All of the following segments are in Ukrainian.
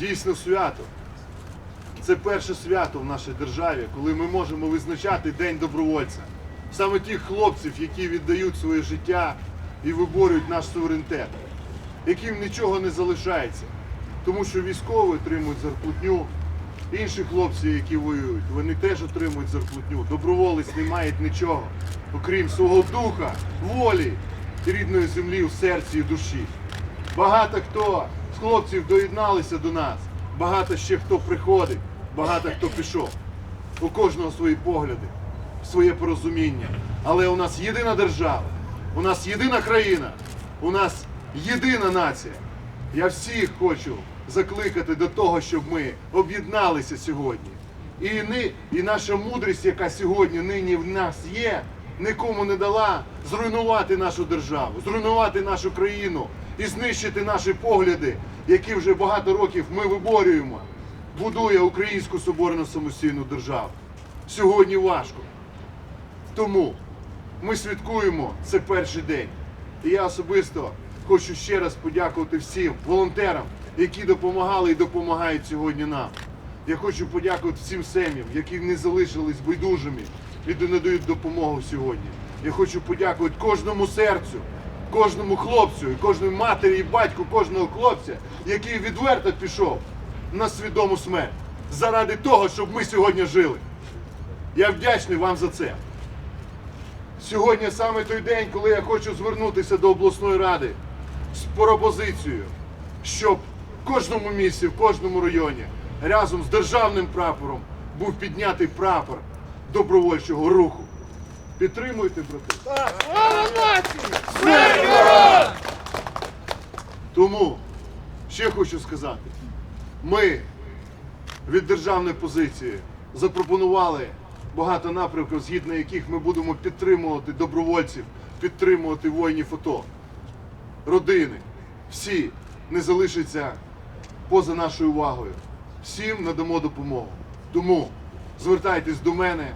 дійсно свято. Це перше свято в нашій державі, коли ми можемо визначати День добровольця. Саме тих хлопців, які віддають своє життя і виборюють наш суверенітет, яким нічого не залишається. Тому що військові отримують зарплатню, інші хлопці, які воюють, вони теж отримують зарплатню. Доброволець не має нічого, окрім свого духа, волі рідної землі в серці і душі. Багато хто хлопців доєдналися до нас, багато ще хто приходить, багато хто пішов. У кожного свої погляди, своє порозуміння. Але у нас єдина держава, у нас єдина країна, у нас єдина нація. Я всіх хочу закликати до того, щоб ми об'єдналися сьогодні. І, ни, і наша мудрість, яка сьогодні нині в нас є, нікому не дала зруйнувати нашу державу, зруйнувати нашу країну і знищити наші погляди, які вже багато років ми виборюємо, будує українську соборну самостійну державу. Сьогодні важко. Тому ми святкуємо це перший день. І я особисто хочу ще раз подякувати всім волонтерам, які допомагали і допомагають сьогодні нам. Я хочу подякувати всім сем'ям, які не залишились байдужими і надають допомогу сьогодні. Я хочу подякувати кожному серцю, кожному хлопцю, і кожній матері і батьку кожного хлопця, який відверто пішов на свідому смерть заради того, щоб ми сьогодні жили. Я вдячний вам за це. Сьогодні саме той день, коли я хочу звернутися до обласної ради з пропозицією, щоб в кожному місці, в кожному районі разом з державним прапором був піднятий прапор добровольчого руху. Підтримуйте, брати. Тому ще хочу сказати, ми від державної позиції запропонували багато напрямків, згідно яких ми будемо підтримувати добровольців, підтримувати воїнів АТО. Родини, всі не залишаться поза нашою увагою. Всім надамо допомогу. Тому звертайтесь до мене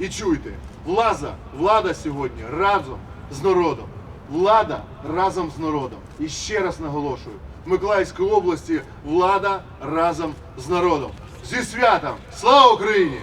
і чуйте, влада, влада сьогодні разом з народом. Влада разом з народом. І ще раз наголошую, в Миколаївській області влада разом з народом. Зі святом! Слава Україні!